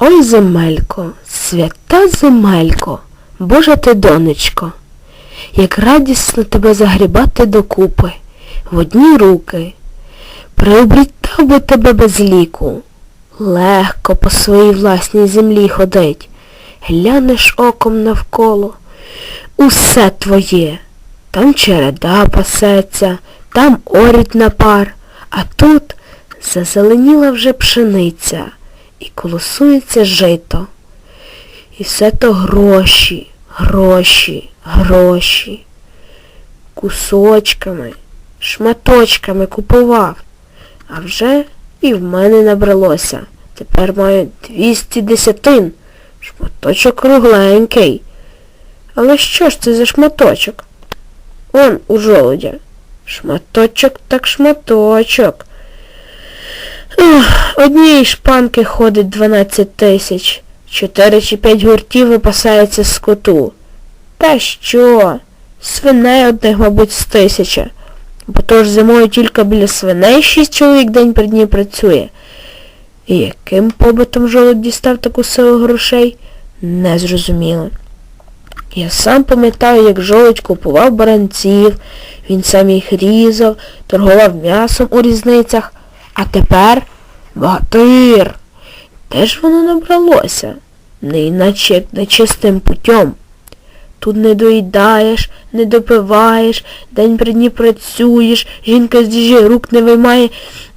Ой, земелько, свята земелько, Божа ти донечко, як радісно тебе загрібати докупи, в одні руки. Приобрітав би тебе без ліку, легко по своїй власній землі ходить, глянеш оком навколо, усе твоє. Там череда пасеться, там орють на пар, а тут зазеленіла вже пшениця і колосується жито. І все то гроші, гроші, гроші. Кусочками, шматочками купував. А вже і в мене набралося. Тепер маю 200 десятин. Шматочок кругленький. Але що ж це за шматочок? Он у жолудя. Шматочок так шматочок. Однієї шпанки ходить 12 тисяч. Чотири чи п'ять гуртів випасається скоту. Та що? Свиней одних, мабуть, з тисяча. Бо то ж зимою тільки біля свиней шість чоловік день при дні працює. І яким побитом жолудь дістав таку силу грошей, не зрозуміло. Я сам пам'ятаю, як жолудь купував баранців, він сам їх різав, торгував м'ясом у різницях, а тепер багатир. Де ж воно набралося? Не іначе як нечистим путем. Тут не доїдаєш, не допиваєш, день при дні працюєш, жінка з діжі рук не виймає,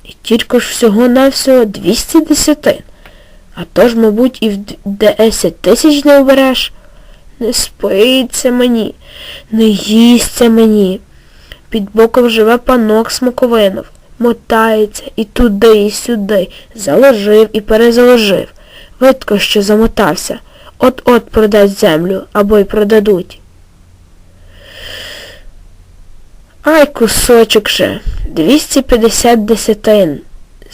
і тільки ж всього-навсього 200 десятин. А то ж, мабуть, і в 10 тисяч не обереш. Не спиться мені, не їсться мені. Під боком живе панок смоковинов, мотається і туди, і сюди, заложив і перезаложив. Видко, що замотався. От-от продасть землю, або й продадуть. Ай, кусочок же, 250 десятин.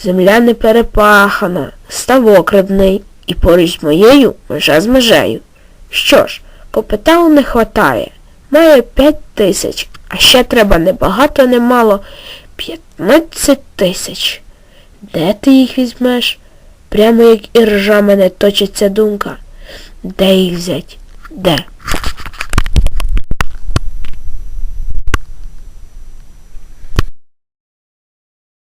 Земля не перепахана, ставок рибний, і поруч моєю межа з межею. Що ж, капіталу не хватає. Має 5 тисяч, а ще треба не багато, не мало 15 тисяч. Де ти їх візьмеш? Прямо як іржа мене точиться думка. Де їх взять? Де?